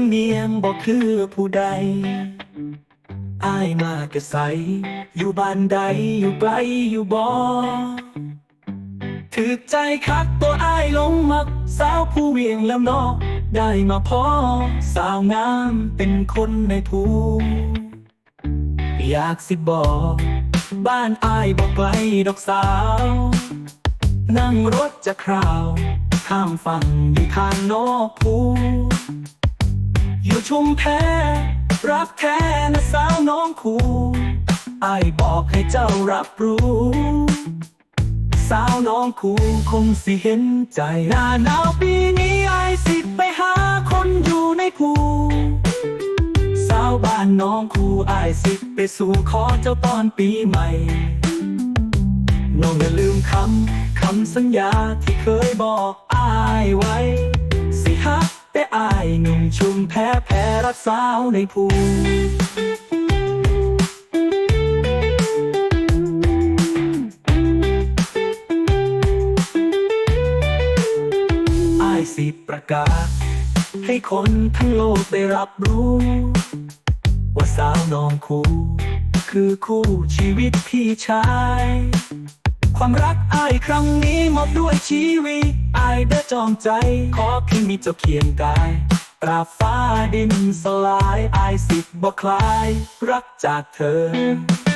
ำเนียงบอกคือผู้ใดอายมากกะใส อยู่บ้านใดอยู่ไกลอยู่บ่ถือใจคักตัวอายลงมัก สาวผู้เวียงแล้วเนอได้มาพอสาวงามเป็นคนในภูอยากสิบอกบ้านอายบอกไกลดอกสาว นั่งรถจะคราว ข้ามฝั่งอยู่ทางนอกภูอยู่ชุมแพรักแท้นะสาวน้องคูไอบอกให้เจ้ารับรู้ สาวน้องคูคงสิเห็นใจหน้าหนาวปีนี้ไอสิไปหาคนอยู่ในภูสาวบ้านน้องคูไอสิไปสู่ขอเจ้าตอนปีใหม่ น้องอย่าลืมคำ คำสัญญาที่เคยบอกอายไว้ สิฮักแต่อายหนุ่มชุมแพ้แพ้รักสาวในภูอายสิประกาศ ให้คนทั้งโลกได้รับรู้ ว่าสาวน้องคู่ คือคู่ชีวิตพี่ชาย ความรักอายครั้งนี้มอบด้วยชีวิตอายได้จองใจ ขอเพียงมีเจ้าเคียงกายปราบฟ้าดินสลายอายสิบบ่คลาย รักจากเธอ